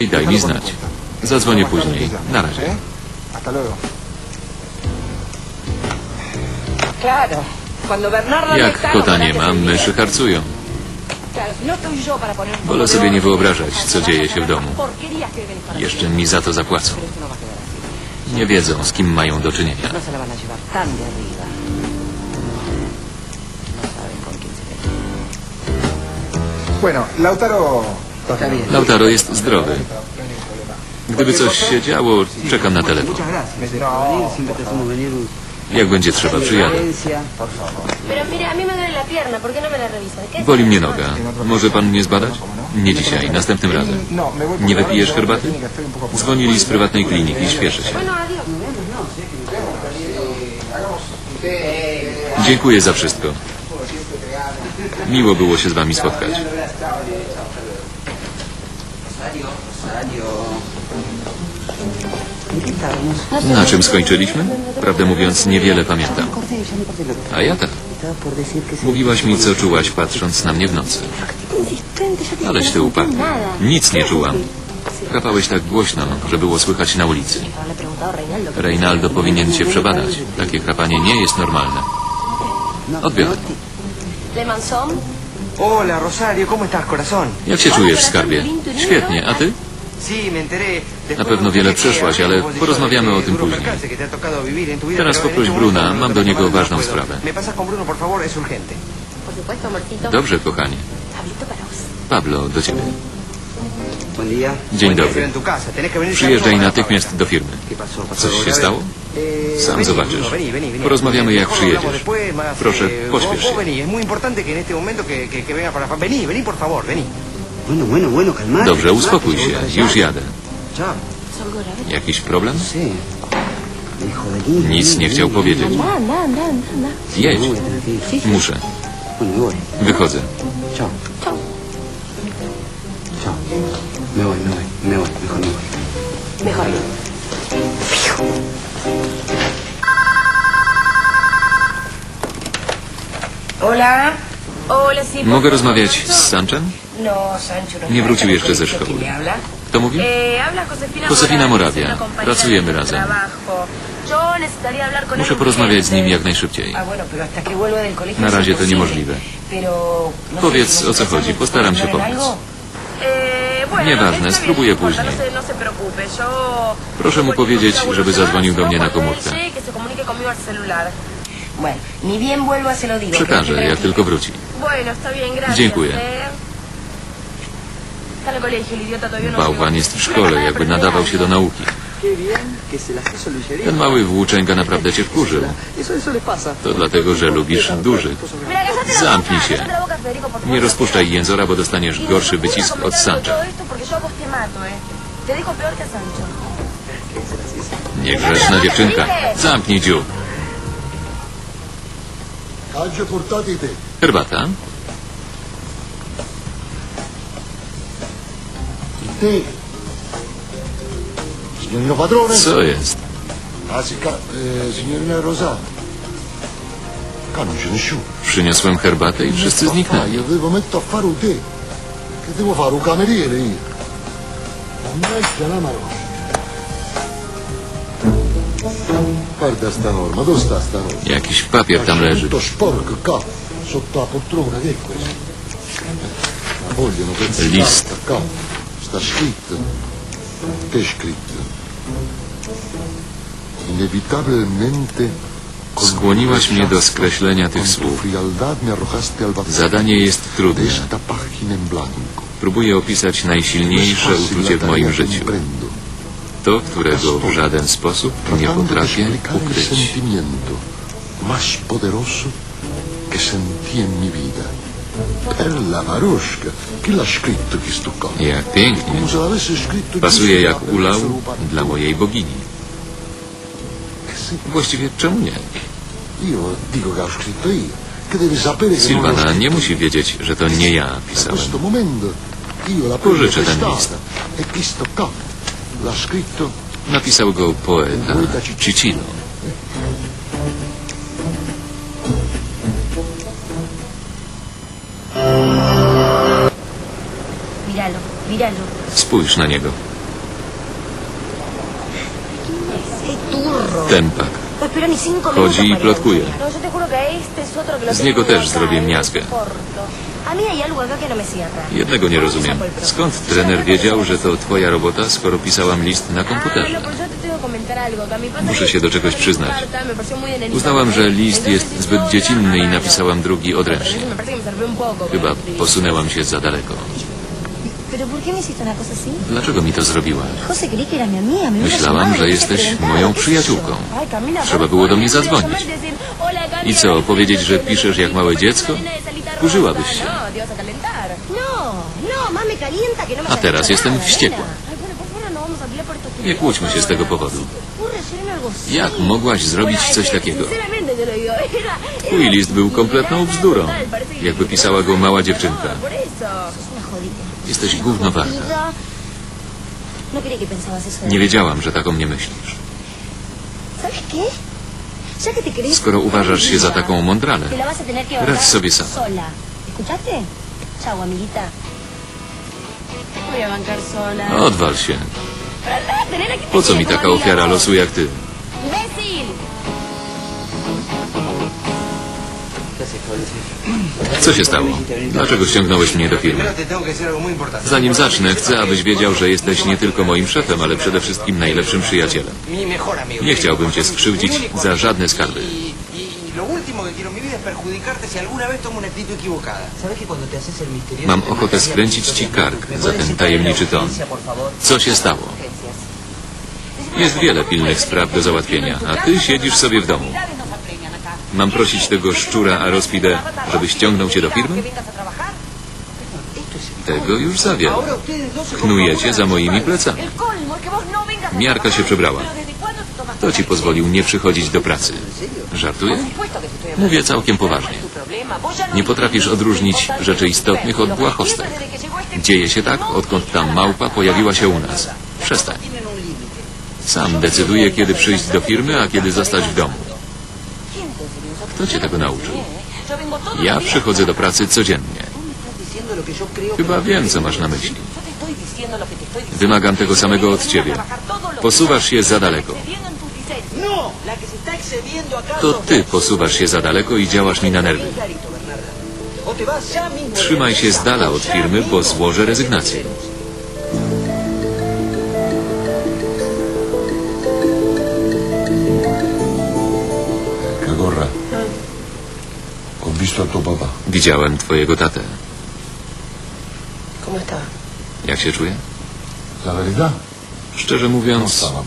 I daj mi znać. Zadzwonię później. Na razie. Jak kota nie ma, myszy harcują. No Wolę sobie nie wyobrażać, co dzieje się w domu. Jeszcze mi za to zapłacą. No. Nie wiedzą, z kim mają do czynienia. No. No. Bueno, Lautaro. Lautaro jest zdrowy. Gdyby coś się działo, czekam na telefon. Jak będzie trzeba, przyjadę. herencia. Pero mire, a mí me duele la pierna, ¿por qué no Boli mnie noga. Może pan mnie zbadać? Nie dzisiaj, następnym razem. Nie wypijesz herbaty? Dzwonili z prywatnej kliniki, śpieszę się. Dziękuję za wszystko. Miło było się z wami spotkać. Na czym skończyliśmy? Prawdę mówiąc, niewiele pamiętam. A ja tak. Mówiłaś mi, co czułaś, patrząc na mnie w nocy. Aleś ty upadł. Nic nie czułam. Chrapałeś tak głośno, że było słychać na ulicy. Reinaldo. powinien cię przebadać. Takie chrapanie nie jest normalne. No, Odbiorę. ¿Le Manzón? Hola Rosario, ¿cómo estás, corazón? Jak się czujesz, skarbie? Świetnie, a ty? Sí, me enteré. Después Na pewno wiele przeszłaś, ale porozmawiamy o tym później. Teraz poproś Bruna, momento mam no do niego ważną no sprawę. Dobrze, kochanie. Pablo, do ciebie. Dzień dobry. Przyjeżdżaj natychmiast do firmy. ¿Qué pasó? ¿Pasó Coś się stało? Eh, Sam zobaczysz. Porozmawiamy, jak przyjedziesz. Proszę, eh, pośpiesz się. Dobrze, uspokój się. Już jadę. Jakiś problem? Nic nie chciał powiedzieć. Jedź. Muszę. Wychodzę. Me voy, me voy, me voy. Mejor me voy. Mejor Hola. Hola, sí. Mogę rozmawiać z Sanchem? No, Sancho no Nie wrócił jeszcze ze szkoły. Kto mówi? Eh, habla Josefina, Moravia. Pracujemy razem. Muszę porozmawiać z nim jak najszybciej. Ah, Na razie to niemożliwe. No Powiedz, o co chodzi, postaram się ¿puedo pomóc. Eh, Nieważne, spróbuję no później. No. Proszę mu powiedzieć, żeby zadzwonił do mnie na komórkę. Przekażę, jak tylko wróci. Bien, gracias. Dziękuję. eh. No Bałwan jest w szkole, jakby nadawał się do nauki. Ten mały włóczęga naprawdę cię wkurzył. To dlatego, że lubisz dużych. La Zamknij się. Nie rozpuszczaj jęzora, bo dostaniesz Y gorszy después wycisk od Sancha. eh. Niegrzeczna dziewczynka. Zamknij dziób. Calcio portati te. Herbata? Te. Signorino padrone. Co jest? Ah, sì, ca- eh, signorina nessuno. Przyniosłem herbatę i wszyscy zniknęli. io devo metto a fare un tè. Che devo fare un cameriere io? Mannaggia la marocca. Guarda sta norma, dove sta sta norma? Jakiś papier tam leży. Tutto sporco qua, sotto la poltrona, che è questo? La vogliono pensare. List. Qua, sta scritto. Che è scritto? Inevitabilmente Skłoniłaś mnie do skreślenia tych słów. Zadanie jest trudne. Próbuję opisać najsilniejsze uczucie w moim życiu. To, którego w żaden sposób nie potrafię ukryć. más poderoso Maruszka, chi l'ha scritto questo? Jak pięknie. Pasuje jak ulał dla mojej bogini. Właściwie czemu nie? Io dico che ho scritto io, che devi sapere che non l'ho Silvana nie musi wiedzieć, że to nie ja pisałem. questo momento io la prendo Pożyczę ten list. e questo Napisał go poeta Cicino. Spójrz na niego. ¡Qué turro! Chodzi i plotkuje. Z niego też zrobię eh, miazgę. No. Jednego nie rozumiem. Skąd trener wiedział, że to twoja robota, skoro pisałam list na komputerze? no, Muszę się do czegoś przyznać. Uznałam, że list jest zbyt dziecinny i napisałam drugi odręcznie. Chyba posunęłam się za daleko. ¿Pero por qué me hiciste una cosa así? Dlaczego mi to zrobiłaś? Myślałam, że jesteś moją przyjaciółką. Trzeba było do mnie zadzwonić. y decir, "Hola, Camila, I co, powiedzieć, że piszesz jak małe dziecko? Wkurzyłabyś się. No, a. No, A teraz jestem wściekła. no Nie kłóćmy się z tego powodu. Jak mogłaś zrobić coś takiego? Twój list był kompletną bzdurą, jakby pisała go mała dziewczynka. Jesteś gówno warta. Nie wiedziałam, że tak o mnie myślisz. Skoro uważasz się za taką mądralę, radź sobie sola. Odwal się. Po co mi taka ofiara losu jak ty? Co się stało? Dlaczego ściągnąłeś mnie do firmy? Zanim zacznę, chcę, abyś wiedział, że jesteś nie tylko moim szefem, ale przede wszystkim najlepszym przyjacielem. Nie chciałbym cię skrzywdzić za żadne skarby. Y, y, y lo último que quiero en mi vida es perjudicarte si alguna vez tomo una actitud equivocada. ¿Sabes que cuando te haces el misterioso... Mam ochotę skręcić ci kark ¿Me za ten tajemniczy ton. Co się stało? Jest wiele pilnych spraw do załatwienia, a ty siedzisz sobie w domu. Mam prosić tego szczura Arospidę, żeby ściągnął cię do firmy? Tego już za Knujecie za moimi plecami. Miarka się przebrała. Pero ¿desde cuándo te tomas Kto ci pozwolił nie przychodzić do pracy? Żartuję? Mówię całkiem poważnie. Nie potrafisz odróżnić rzeczy istotnych od błahostek. Dzieje się tak, odkąd ta małpa pojawiła się u nas. Przestań. Sam decyduję, kiedy przyjść do firmy, a kiedy zostać w domu. Kto cię tego nauczył? Ja przychodzę do pracy codziennie. Chyba wiem, co masz na myśli. Wymagam tego samego od ciebie. Posuwasz się za daleko. No, acá... To ty posuwasz się za daleko i działasz mi na nerwy. Trzymaj się z dala od firmy, bo złożę rezygnację. Visto tuo papà. Widziałem twojego tatę. Jak się czuje? La verità? Szczerze mówiąc, bene.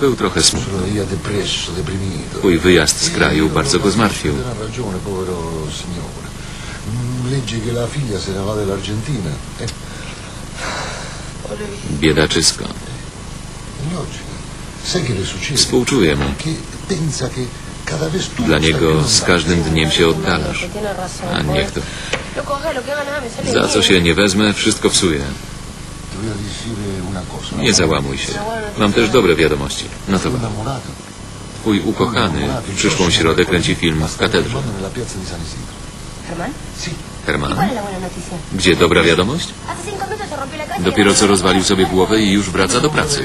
był trochę smutny. Sono via depresso, deprimito. Twój wyjazd z kraju bardzo go zmartwił. Ha ragione, povero signore. Mm, Legge che la figlia se ne va dell'Argentina. Eh, Biedaczysko. logico. Sai che le succede? Współczuję mu. Che pensa che cada vez tu Dla niego z każdym dniem się oddalasz. A niech to. Za co się nie wezmę, wszystko psuje. Nie załamuj się. Mam też dobre wiadomości. No to ma. innamorato. Twój ukochany w przyszłą środę kręci film w katedrze. Nella piazza di San Isidro. ¿Germán? Sì, ¿Y cuál Herman, gdzie dobra wiadomość? Dopiero co rozwalił sobie głowę i już wraca do pracy.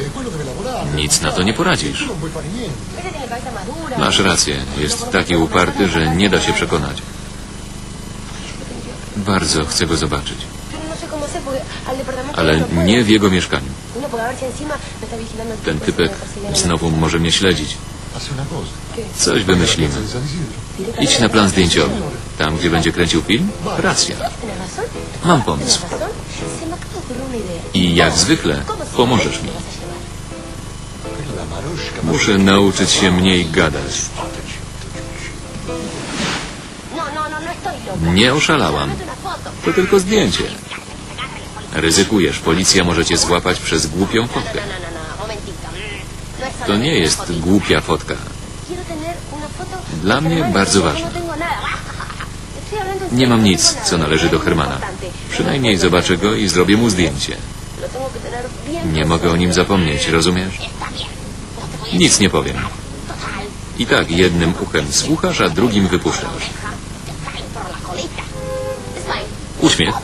Nic na to nie poradzisz. Masz rację. Jest taki uparty, że nie da się przekonać. Bardzo chcę go zobaczyć. Ale nie w jego mieszkaniu. Ten typek znowu może mnie śledzić. Coś wymyślimy. Idź na plan zdjęciowy. Tam, gdzie będzie kręcił film? Racja. Mam pomysł. I jak zwykle pomożesz mi. Muszę nauczyć się mniej gadać. Nie oszalałam. To tylko zdjęcie. Ryzykujesz. Policja może cię złapać przez głupią fotkę. To nie jest głupia fotka. Dla mnie bardzo en Nie mam nic, co należy do Hermana. Przynajmniej zobaczę go i zrobię mu zdjęcie. Nie mogę o nim zapomnieć, rozumiesz? Nic nie powiem. I tak jednym uchem słuchasz, a drugim wypuszczasz. Uśmiech.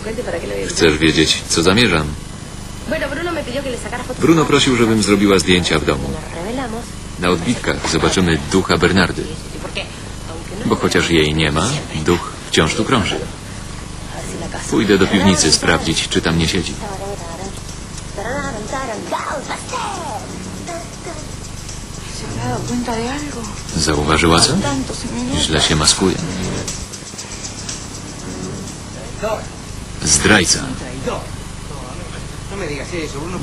Cuente para qué lo veas? Chcesz wiedzieć, co zamierzam? Bruno prosił, żebym zrobiła zdjęcia w domu. Na odbitkach zobaczymy ducha Bernardy. ¿Y? Aunque no Bo chociaż jej nie ma, duch wciąż tu krąży. a ver si la casa. Pójdę do piwnicy sprawdzić, czy tam nie siedzi. Zauważyła co? Źle się maskuje. Zdrajca.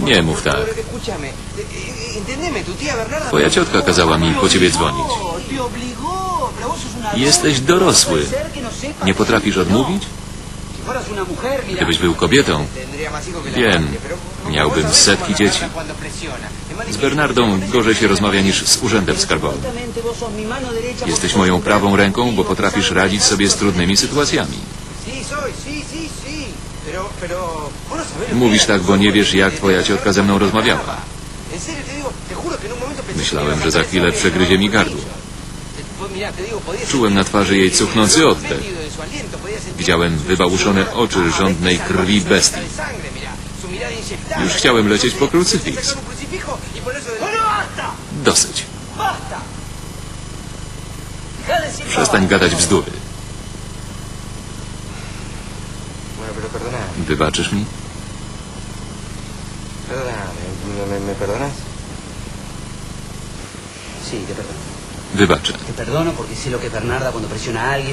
Nie mów tak. Twoja ciotka kazała mi po ciebie dzwonić. Jesteś dorosły. Nie potrafisz odmówić? Gdybyś był kobietą, Wiem. Miałbym setki dzieci. Z Bernardą gorzej się rozmawia niż z urzędem skarbowym. Jesteś moją prawą ręką, bo potrafisz radzić sobie z trudnymi sytuacjami. Mówisz tak, bo nie wiesz, jak twoja ciotka ze mną rozmawiała. Myślałem, że za chwilę przegryzie mi gardło. Czułem na twarzy jej cuchnący oddech. Widziałem wybałuszone oczy żądnej krwi bestii. Już chciałem lecieć po krucyfiks. Dosyć. Przestań gadać bzdury. Wybaczysz mi? perdona, ¿me, me, me perdonas? Sí, te perdono. Wybaczę.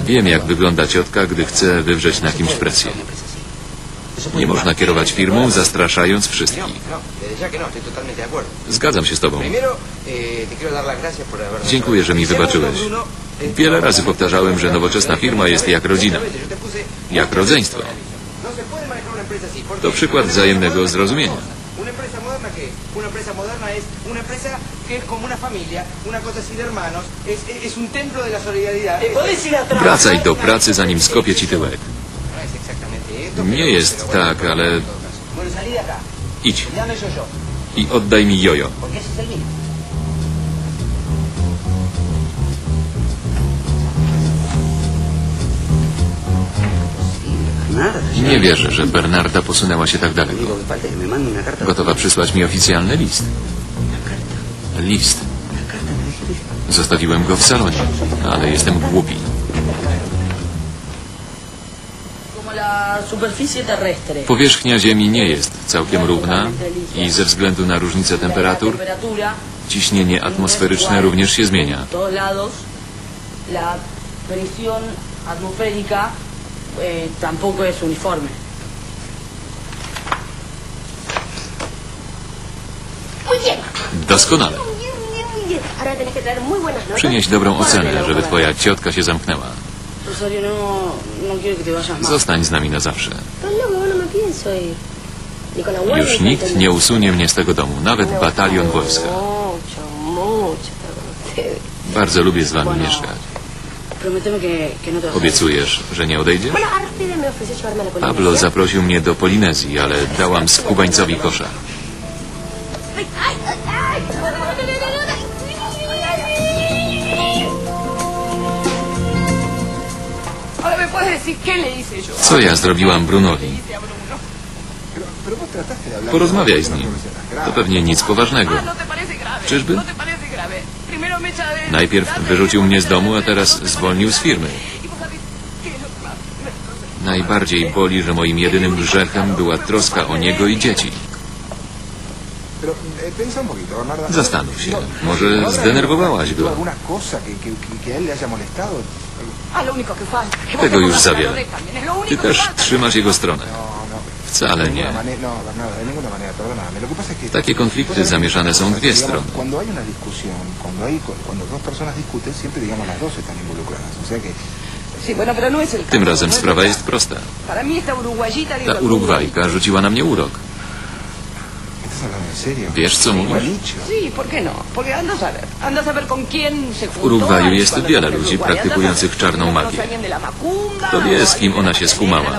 Wiem, jak wygląda ciotka, gdy chce wywrzeć na kimś presję. Nie można kierować firmą, zastraszając No, wszystkich. no, no, acuerdo. Zgadzam się z tobą. Eh. Dziękuję, że mi wybaczyłeś. Wiele razy powtarzałem, że nowoczesna firma jest jak rodzina, jak rodzeństwo. No To przykład wzajemnego zrozumienia. Que es como una familia, una cosa así de hermanos, es, es- es un templo de la solidaridad. Es- Wracaj do pracy, zanim skopię ci tyłek. No es exactamente esto. Nie jest tak, ale Bueno, salí de acá. idź Dame yo yo, i oddaj mi jojo. porque ese es el mío. Bernarda, Nie wierzę, że Bernarda posunęła się tak Lo daleko. único que falta es que me mande una carta. Gotowa przysłać mi oficjalny list. List. Zostawiłem go w salonie, ale jestem głupi. Powierzchnia Ziemi nie jest całkiem równa i ze względu na różnicę temperatur ciśnienie atmosferyczne również się zmienia. La presión atmosférica eh, tampoco es uniforme. Notas. Przynieś dobrą ocenę, żeby twoja ciotka się zamknęła. Zostań z nami na zawsze. Już ni nikt nie usunie mnie z tego domu, nawet batalion wojska. Bardzo lubię z wami mieszkać. Obiecujesz, że nie odejdziesz? Pablo zaprosił mnie do Polinezji, ale dałam skubańcowi kosza. Co ja zrobiłam Brunowi? Porozmawiaj z nim. To pewnie nic poważnego. Czyżby? Najpierw wyrzucił mnie z domu, a teraz zwolnił z firmy. Najbardziej boli, że moim jedynym grzechem była troska o niego i dzieci. Pero eh, pensa un poquito, Bernarda. Zastanów się. No, Może ¿Bernarda zdenerwowałaś go. Ah, Tego te już za wiele. Ty też trzymasz jego stronę. No, no. Wcale nie. no. Takie konflikty zamieszane są dwie strony. No. Tym razem no sprawa jest prosta. Ta Urugwajka rzuciła na mnie urok. estás hablando en serio. Wiesz, co mówisz? dicho. Sí, ¿por qué no? Juntó. Urugwaju ahí jest wiele ludzi praktykujących czarną No magię. Kto wie, z kim ona się de skumała.